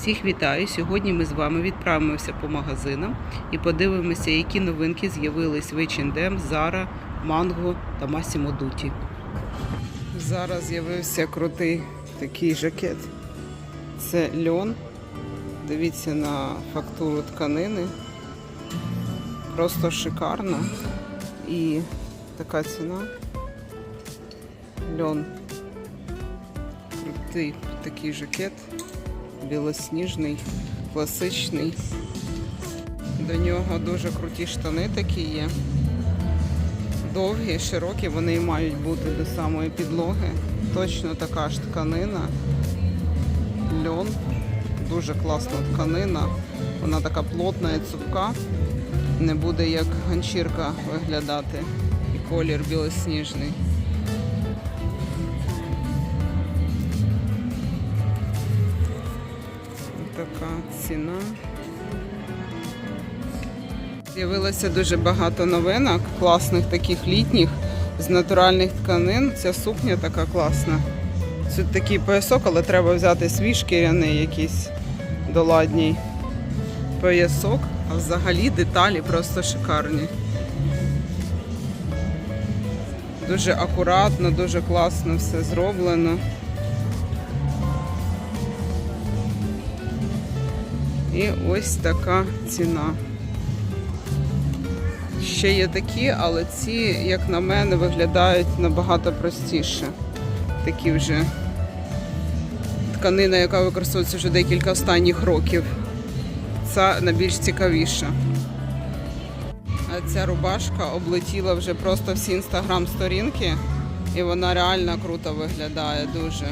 Всіх вітаю! Сьогодні ми з вами відправимося по магазинам і подивимося, які новинки з'явились в H&M, Zara, Mango та Massimo Dutti. Зараз з'явився крутий такий жакет. Це льон. Дивіться на фактуру тканини. Просто шикарна. І така ціна. Льон. Крутий такий жакет. Білосніжний, класичний. До нього дуже круті штани такі є. Довгі, широкі, вони мають бути до самої підлоги. Точно така ж тканина. Льон. Дуже класна тканина. Вона така плотна і цупка. Не буде як ганчірка виглядати. І колір білосніжний. Така ціна. З'явилося дуже багато новинок, класних таких літніх, з натуральних тканин. Ця сукня така класна. Це такий поясок, але треба взяти свій шкіряний якийсь доладній поясок. А взагалі деталі просто шикарні. Дуже акуратно, дуже класно все зроблено. І ось така ціна. Ще є такі, але ці, як на мене, виглядають набагато простіше. Такі вже тканина, яка використовується вже декілька останніх років. Ця найбільш цікавіша. А ця рубашка облетіла вже просто всі інстаграм-сторінки, і вона реально круто виглядає дуже.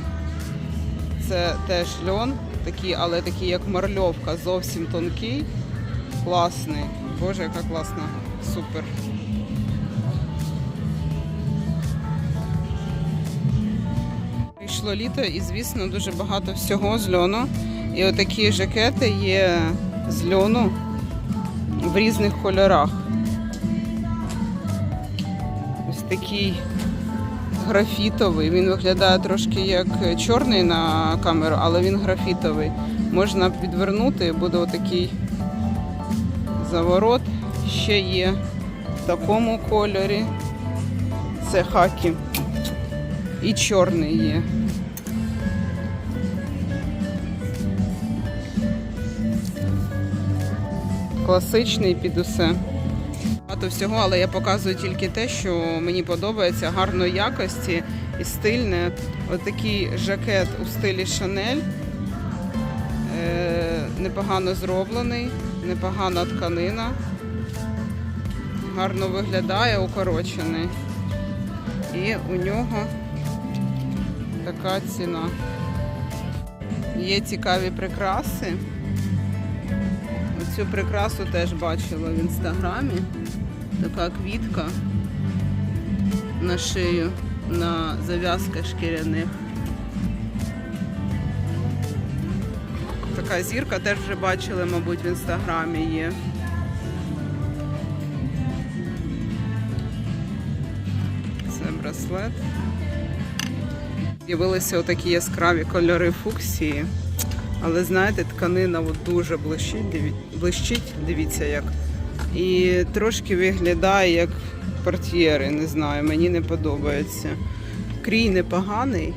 Це теж льон, такий, але такий як марльовка, зовсім тонкий, класний. Боже, яка класна, супер. Прийшло літо і, звісно, дуже багато всього з льону. І отакі жакети є з льону в різних кольорах. Ось такий графітовий. Він виглядає трошки як чорний на камеру, але він графітовий. Можна підвернути, буде отакий заворот. Ще є в такому кольорі. Це хакі. І чорний є. Класичний під усе. Багато всього, але я показую тільки те, що мені подобається гарної якості і стильне. Отакий жакет у стилі Шанель. Непогано зроблений, непогана тканина. Гарно виглядає, укорочений. І у нього така ціна. Є цікаві прикраси. Цю прикрасу теж бачила в інстаграмі. Така квітка на шию, на зав'язках шкіряних. Така зірка теж вже бачили, мабуть, в інстаграмі є. Це браслет. З'явилися отакі яскраві кольори фуксії. Але знаєте, тканина от дуже блищить, диві- блищить, дивіться як. І трошки виглядає як портьєри, не знаю, мені не подобається. Крій непоганий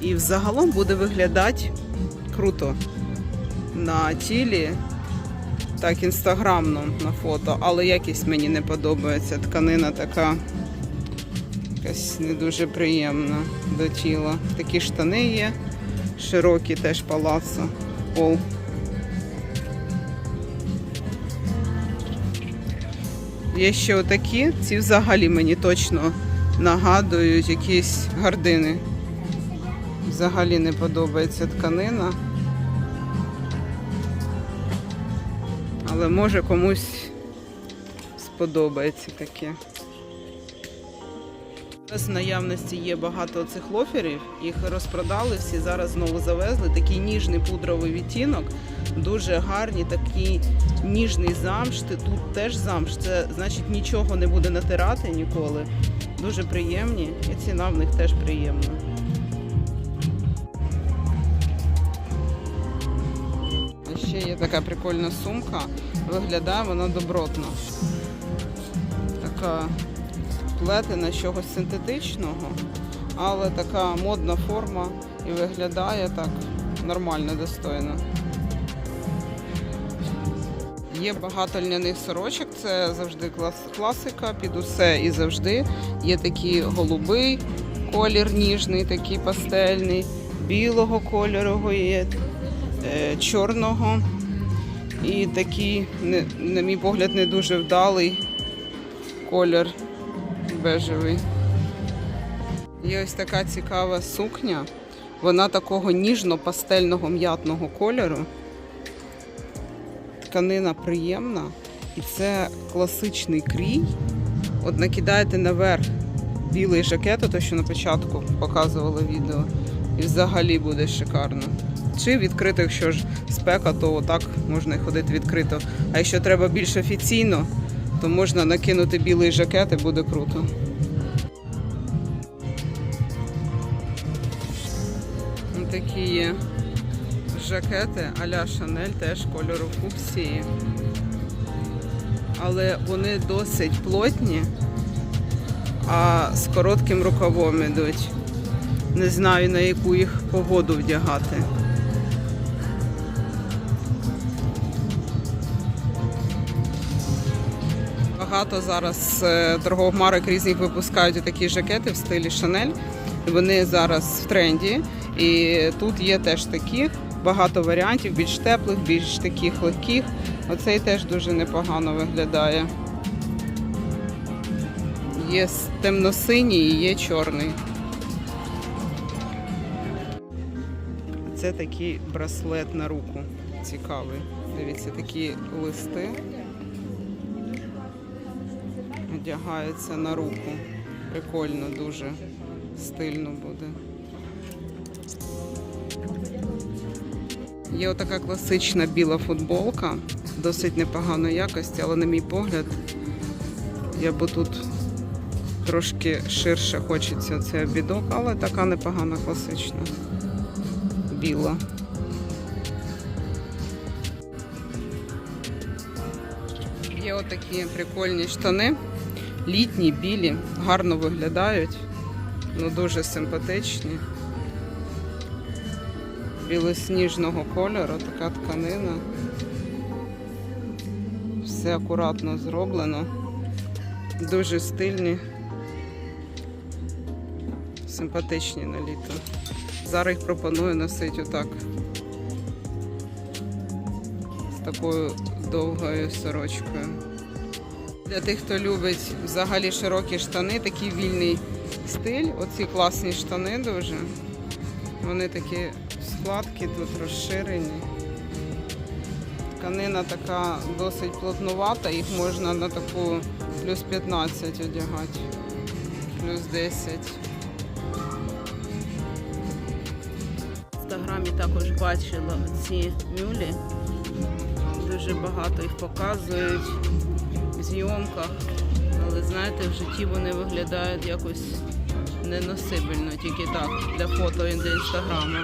і взагалом буде виглядати круто на тілі, так інстаграмно на фото, але якість мені не подобається. Тканина така якась не дуже приємна до тіла. Такі штани є, широкі теж палацо, пол. Є ще отакі, ці взагалі мені точно нагадують якісь гардини. Взагалі не подобається тканина. Але може комусь сподобається таке. Зараз в наявності є багато цих лоферів, їх розпродали всі, зараз знову завезли. Такий ніжний пудровий відтінок, дуже гарні, такий ніжний замш. Тут теж замш. Це значить нічого не буде натирати ніколи. Дуже приємні, і ціна в них теж приємна. Ще є така прикольна сумка. Виглядає вона добротно. Така плетена чогось синтетичного, але така модна форма і виглядає так нормально, достойно. Є багато льняних сорочок, це завжди класика, під усе і завжди. Є такий голубий колір ніжний, такий пастельний, білого кольору є, е, чорного. І такий, на мій погляд, не дуже вдалий колір бежевий. Є ось така цікава сукня. Вона такого ніжно-пастельного м'ятного кольору. Тканина приємна. І це класичний крій. От накидаєте наверх білий жакет, то що на початку показували відео. І взагалі буде шикарно. Чи відкрито, якщо ж спека, то отак можна і ходити відкрито. А якщо треба більш офіційно, то можна накинути білий жакет і буде круто. Такі є жакети а-ля Шанель, теж кольору фуксії. Але вони досить плотні, а з коротким рукавом ідуть. Не знаю на яку їх погоду вдягати. Багато зараз е, торгових марок різних випускають такі жакети в стилі Шанель. Вони зараз в тренді. І тут є теж такі багато варіантів, більш теплих, більш таких легких. Оцей теж дуже непогано виглядає. Є темно-синій і є чорний. Це такий браслет на руку. Цікавий. Дивіться, такі листи. Одягається на руку. Прикольно дуже. Стильно буде. Є отака класична біла футболка, досить непоганої якості, але на мій погляд, я б тут трошки ширше хочеться цей обідок, але така непогана класична. Біла. Є отакі прикольні штани, літні, білі, гарно виглядають, ну дуже симпатичні білосніжного кольору, така тканина. Все акуратно зроблено. Дуже стильні, симпатичні на літо. Зараз їх пропоную носити отак. З такою довгою сорочкою. Для тих, хто любить взагалі широкі штани, такий вільний стиль. Оці класні штани дуже. Вони такі складки тут розширені. Тканина така досить плотнувата, їх можна на таку плюс 15 одягати, плюс 10. В інстаграмі також бачила ці мюлі. Дуже багато їх показують зйомках. Але знаєте, в житті вони виглядають якось неносибельно, тільки так, для фото і для інстаграму.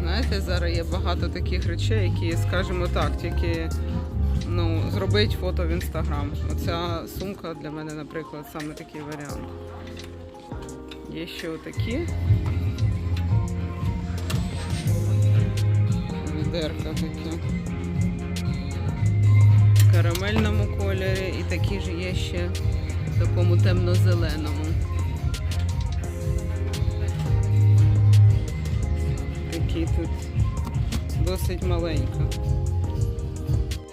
Знаєте, зараз є багато таких речей, які, скажімо так, тільки ну, зробить фото в інстаграм. Оця сумка для мене, наприклад, саме такий варіант. Є ще отакі. Відерка такі. В карамельному кольорі і такі ж є ще в такому темно-зеленому. Такий тут досить маленько.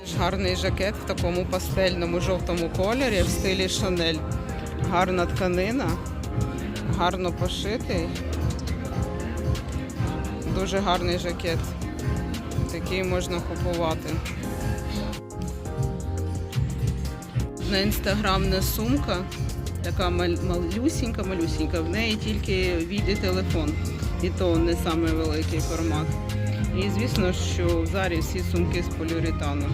Теж Гарний жакет в такому пастельному жовтому кольорі в стилі Шанель. Гарна тканина, гарно пошитий. Дуже гарний жакет. Такий можна купувати. На інстаграмна сумка, така мал- малюсінька, малюсінька. В неї тільки віді телефон. І то не самий великий формат. І звісно, що в зарі всі сумки з поліуретану.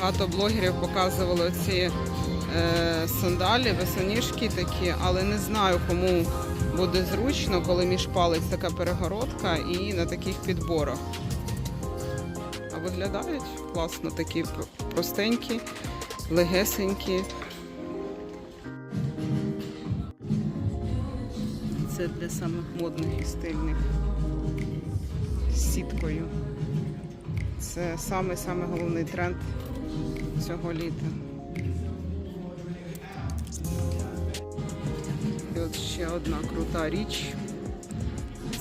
Багато блогерів показували ці е, сандалі, весоніжки такі, але не знаю, кому буде зручно, коли між палець така перегородка і на таких підборах. Виглядають класно, такі простенькі, легесенькі. Це для самих модних і стильних з сіткою. Це самий-самий головний тренд цього літа. І от ще одна крута річ.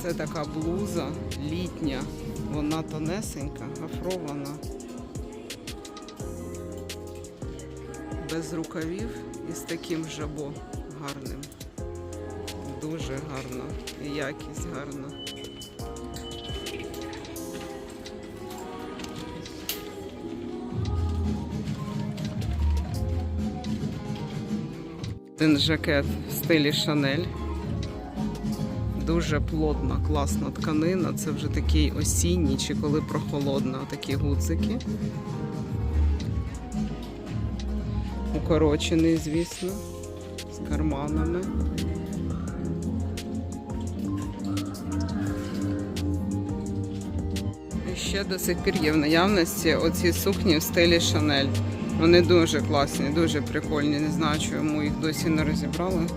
Це така блуза літня. Вона тонесенька, гофрована. Без рукавів і з таким жабо гарним. Дуже гарно. І якість гарна. Один жакет в стилі Шанель. Дуже плотна, класна тканина. Це вже такий осінній чи коли прохолодно, такі гудзики. Укорочений, звісно, з карманами. І ще до сих пір є в наявності оці сукні в стилі Шанель. Вони дуже класні, дуже прикольні. Не знаю, чому їх досі не розібрали.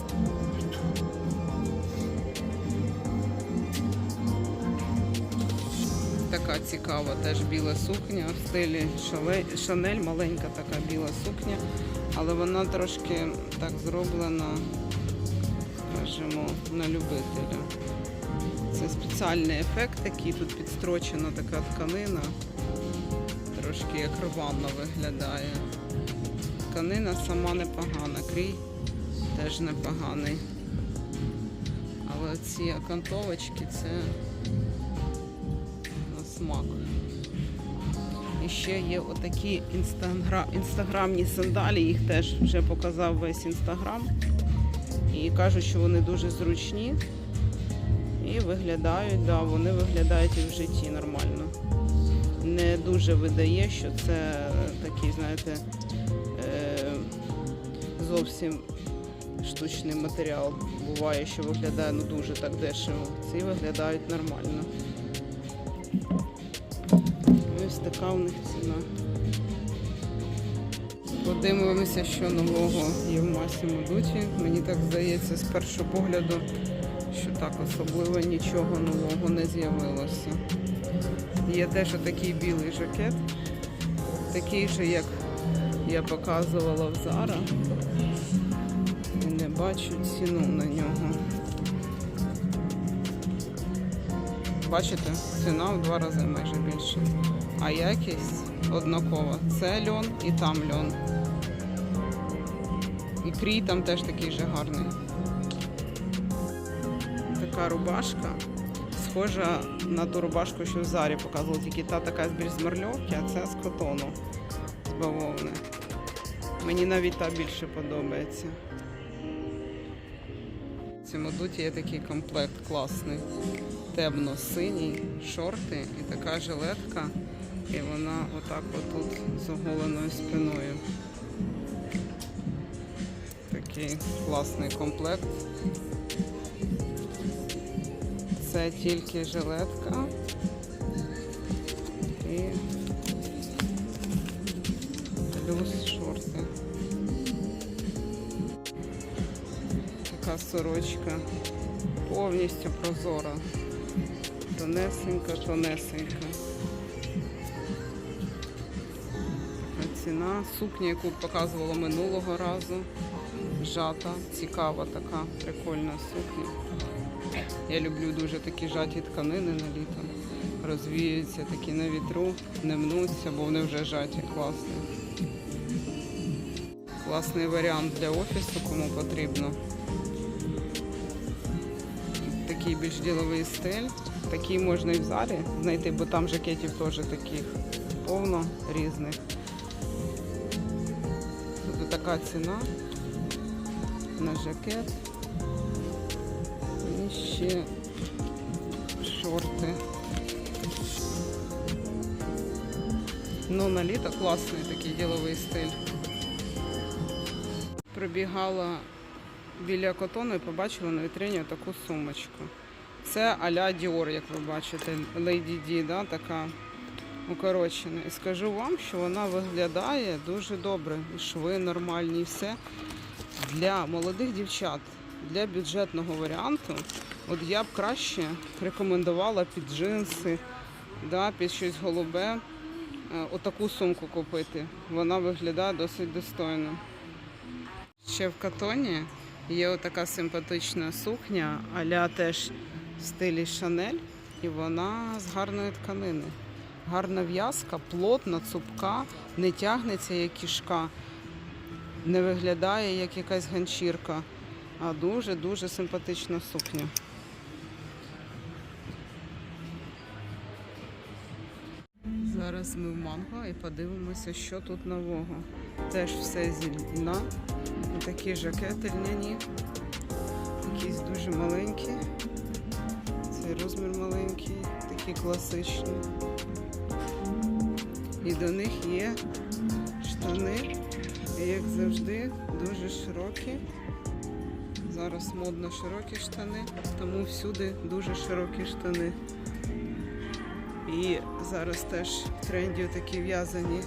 Така цікава теж біла сукня в стилі Шанель, маленька така біла сукня, але вона трошки так зроблена, скажімо, на любителя. Це спеціальний ефект такий, тут підстрочена така тканина, трошки як рвано виглядає. Тканина сама непогана, крій теж непоганий. Але ці окантовочки це смак. І ще є отакі інстагра... інстаграмні сандалі, їх теж вже показав весь інстаграм. І кажуть, що вони дуже зручні і виглядають, да, вони виглядають і в житті нормально. Не дуже видає, що це такий, знаєте, е, зовсім штучний матеріал. Буває, що виглядає ну, дуже так дешево. Ці виглядають нормально. Така у них ціна. Подивимося, що нового є в Масі Дуті. Мені так здається, з першого погляду, що так особливо нічого нового не з'явилося. Є теж такий білий жакет, такий же, як я показувала в Зара. І не бачу ціну на нього. Бачите, ціна в два рази майже більше. А якість однакова. Це льон і там льон. І крій там теж такий же гарний. Така рубашка. Схожа на ту рубашку, що в Зарі показувала, тільки та така більш з марльовки, а ця з котону, з бавовни. Мені навіть та більше подобається. В цьому дуті є такий комплект класний. Темно-синій, шорти і така жилетка. І вона отак отут з оголеною спиною. Такий класний комплект. Це тільки жилетка і плюс шорти. Така сорочка повністю прозора. Тонесенька, тонесенька. Ціна. Сукня, яку показувала минулого разу. Жата, цікава така, прикольна сукня. Я люблю дуже такі жаті тканини на літо. Розвіються такі на вітру, не мнуться, бо вони вже жаті, класні. Класний варіант для офісу, кому потрібно. Такий більш діловий стиль. Такий можна і в залі знайти, бо там жакетів теж таких повно різних. Така ціна на жакет. І ще шорти. Ну, на літо класний такий діловий стиль. Пробігала біля котону і побачила на вітрині таку сумочку. Це а-ля Dior, як ви бачите, Lady D, да, така укорочена. І скажу вам, що вона виглядає дуже добре. І шви нормальні, і все. Для молодих дівчат, для бюджетного варіанту, от я б краще рекомендувала під джинси, да, під щось голубе, е, отаку сумку купити. Вона виглядає досить достойно. Ще в катоні є отака симпатична сукня, аля теж в стилі Шанель, і вона з гарної тканини. Гарна в'язка, плотна, цупка, не тягнеться як кішка, не виглядає як якась ганчірка, а дуже-дуже симпатична сукня. Зараз ми в манго і подивимося, що тут нового. Теж все зі льна. Такі жакети льняні. Якісь дуже маленькі. Цей розмір маленький, такі класичні. І до них є штани, як завжди, дуже широкі. Зараз модно широкі штани, тому всюди дуже широкі штани. І зараз теж в тренді такі в'язані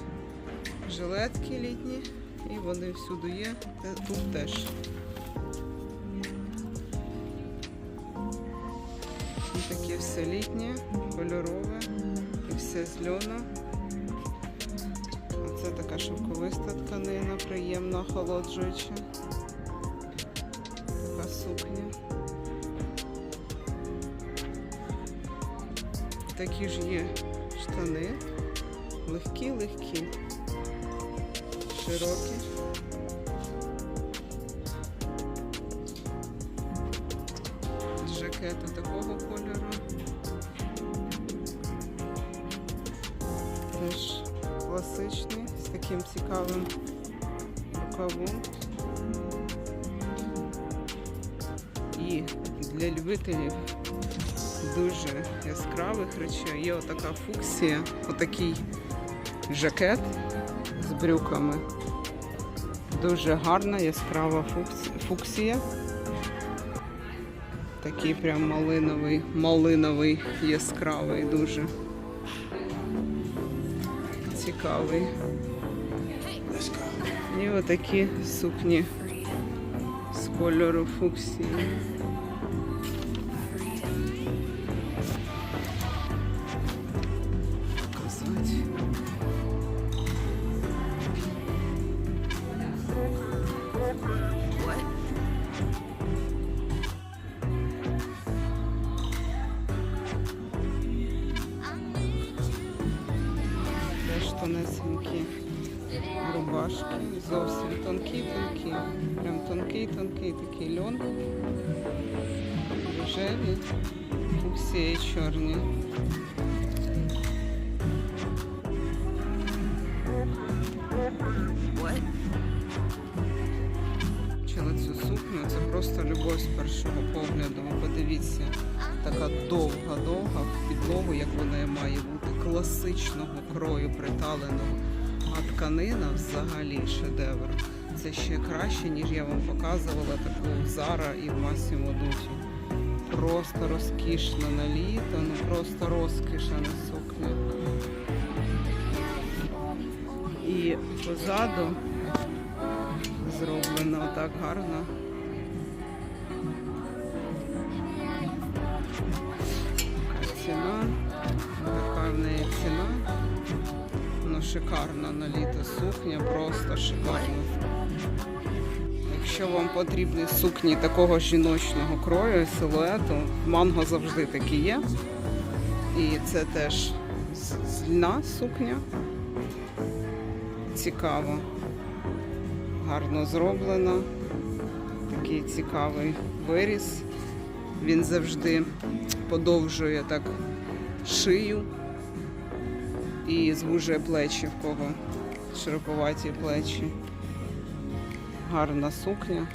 жилетки літні, і вони всюди є, тут теж. І таке все літнє, кольорове, і все з льону. Така шовковиста тканина, приємно охолоджуюча. Така сукня. Такі ж є штани. Легкі-легкі, широкі. Рукавом. І для любителів дуже яскравих речей. Є отака фуксія, отакий жакет з брюками. Дуже гарна, яскрава фуксія. Такий прям малиновий, малиновий, яскравий, дуже цікавий. І отакі сукні з кольору фуксії. Рубашки, зовсім тонкі-тонкі. Прям тонкий-тонкий такий льон. Рожеві, всі чорні. Бачила цю сукню, це просто любов з першого погляду. Подивіться, така довга-довга підлогу, як вона має бути, класичного крою приталеного. А тканина взагалі шедевр. Це ще краще, ніж я вам показувала таку Zara і в Масімо Dutti. Просто розкішно на літо, ну просто розкішна сукня. І позаду зроблено так гарно. Шикарна на літо сукня, просто шикарна. Якщо вам потрібні сукні такого жіночного крою і силуету, манго завжди такі є. І це теж льна сукня. Цікаво гарно зроблено. Такий цікавий виріс. Він завжди подовжує так шию і звужує плечі, в кого широковаті плечі. Гарна сукня.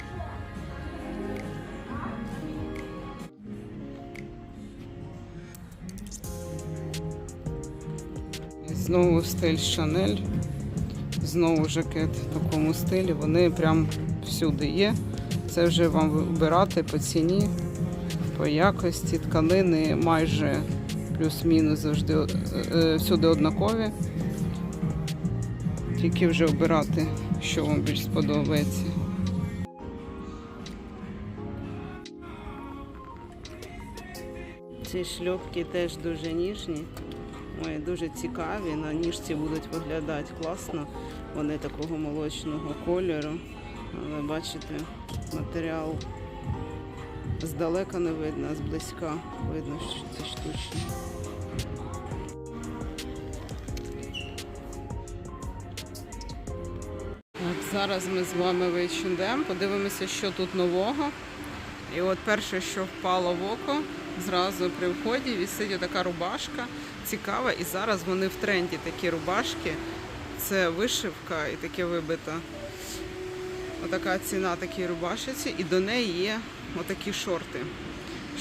Знову стиль Шанель. Знову жакет в такому стилі. Вони прям всюди є. Це вже вам вибирати по ціні, по якості. Тканини майже плюс-мінус завжди е, е, всюди однакові. Тільки вже обирати, що вам більш сподобається. Ці шльопки теж дуже ніжні. Ой, дуже цікаві. На ніжці будуть виглядати класно. Вони такого молочного кольору. Але бачите, матеріал здалека не видно, а зблизька видно, що це штучні. Так, зараз ми з вами в H&M, подивимося, що тут нового. І от перше, що впало в око, зразу при вході вісить така рубашка цікава. І зараз вони в тренді такі рубашки. Це вишивка і таке вибита. Отака ціна такій рубашиці, і до неї є отакі шорти.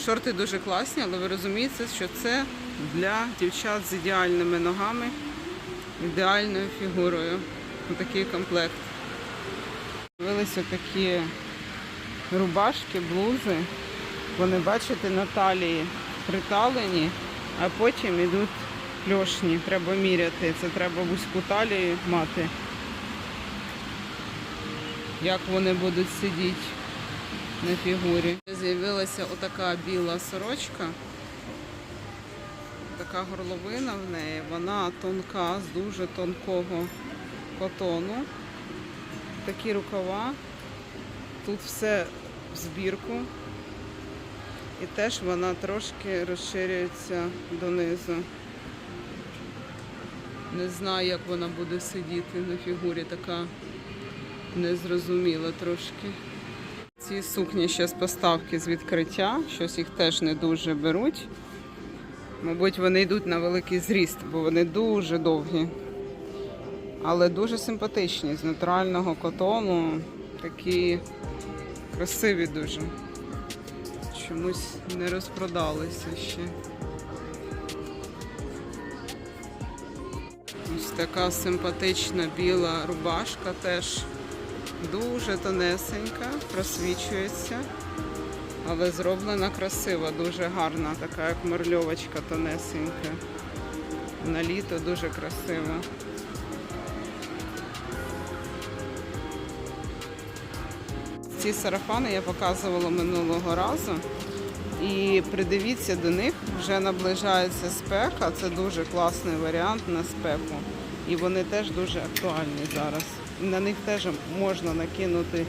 Шорти дуже класні, але ви розумієте, що це для дівчат з ідеальними ногами, ідеальною фігурою. Отакий комплект. З'явилися такі рубашки, блузи. Вони, бачите, на талії приталені, а потім йдуть кльошні. Треба міряти. Це треба вузьку талію мати. Як вони будуть сидіти на фігурі. З'явилася отака біла сорочка. Така горловина в неї. Вона тонка, з дуже тонкого котону. Такі рукава. Тут все в збірку. І теж вона трошки розширюється донизу. Не знаю, як вона буде сидіти на фігурі, така незрозуміла трошки. Ці сукні ще з поставки з відкриття, щось їх теж не дуже беруть. Мабуть, вони йдуть на великий зріст, бо вони дуже довгі. Але дуже симпатичні, з натурального котону. Такі красиві дуже. Чомусь не розпродалися ще. Ось така симпатична біла рубашка теж дуже тонесенька, просвічується, але зроблена красиво, дуже гарна, така як марльовочка тонесенька. На літо дуже красива. Ці сарафани я показувала минулого разу. І придивіться до них, вже наближається спека. Це дуже класний варіант на спеку. І вони теж дуже актуальні зараз. На них теж можна накинути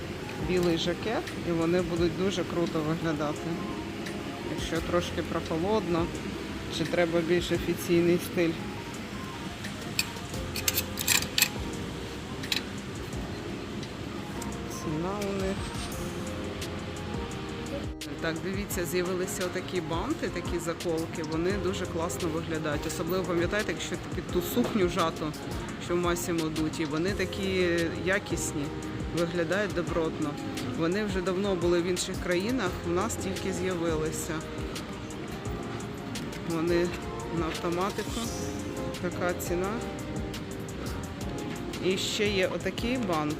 білий жакет, і вони будуть дуже круто виглядати. Якщо трошки прохолодно, чи треба більш офіційний стиль. Так, дивіться, з'явилися отакі банти, такі заколки. Вони дуже класно виглядають. Особливо пам'ятаєте, якщо під ту сукню жату, що в масі модуті, вони такі якісні, виглядають добротно. Вони вже давно були в інших країнах, у нас тільки з'явилися. Вони на автоматику. Така ціна. І ще є отакий бант.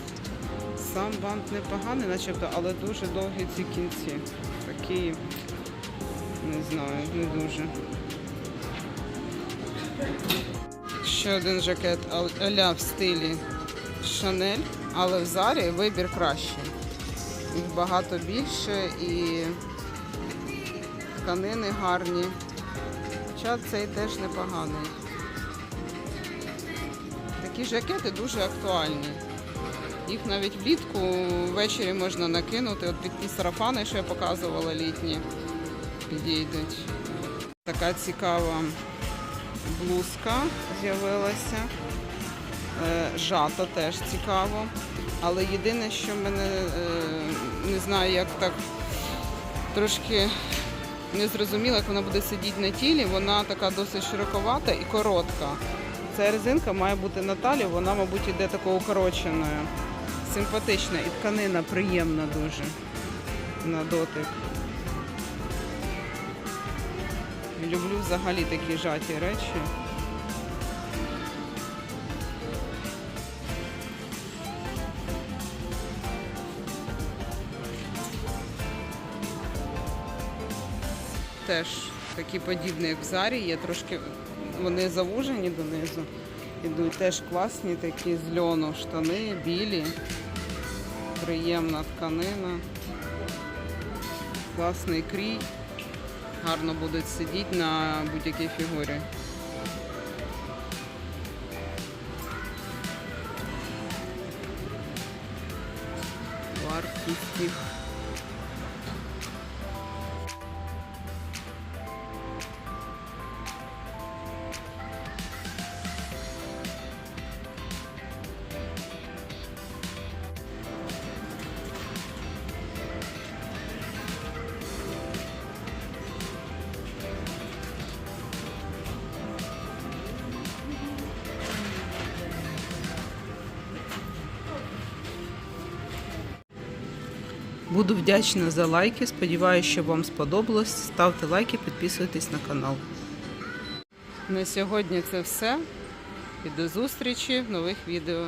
Сам бант непоганий, начебто, але дуже довгі ці кінці. Такі, не знаю, не дуже. Ще один жакет аля в стилі Шанель, але в зарі вибір кращий. Їх багато більше і тканини гарні. Хоча цей теж непоганий. Такі жакети дуже актуальні. Їх навіть влітку ввечері можна накинути. От під ті сарафани, що я показувала літні, підійдуть. Така цікава блузка з'явилася. Е, Жато теж цікаво. Але єдине, що мене е, не знаю, як так трошки не зрозуміло, як вона буде сидіти на тілі. Вона така досить широковата і коротка. Ця резинка має бути на талії, вона, мабуть, іде такою укороченою симпатична і тканина приємна дуже на дотик. Люблю взагалі такі жаті речі. Теж такі подібні, як в зарі, є трошки, вони завужені донизу. Ідуть теж класні такі з льону штани, білі. Приємна тканина. Класний крій. Гарно будуть сидіти на будь-якій фігурі. Вартість Буду вдячна за лайки. Сподіваюся, що вам сподобалось. Ставте лайки, підписуйтесь на канал. На сьогодні це все. І до зустрічі в нових відео.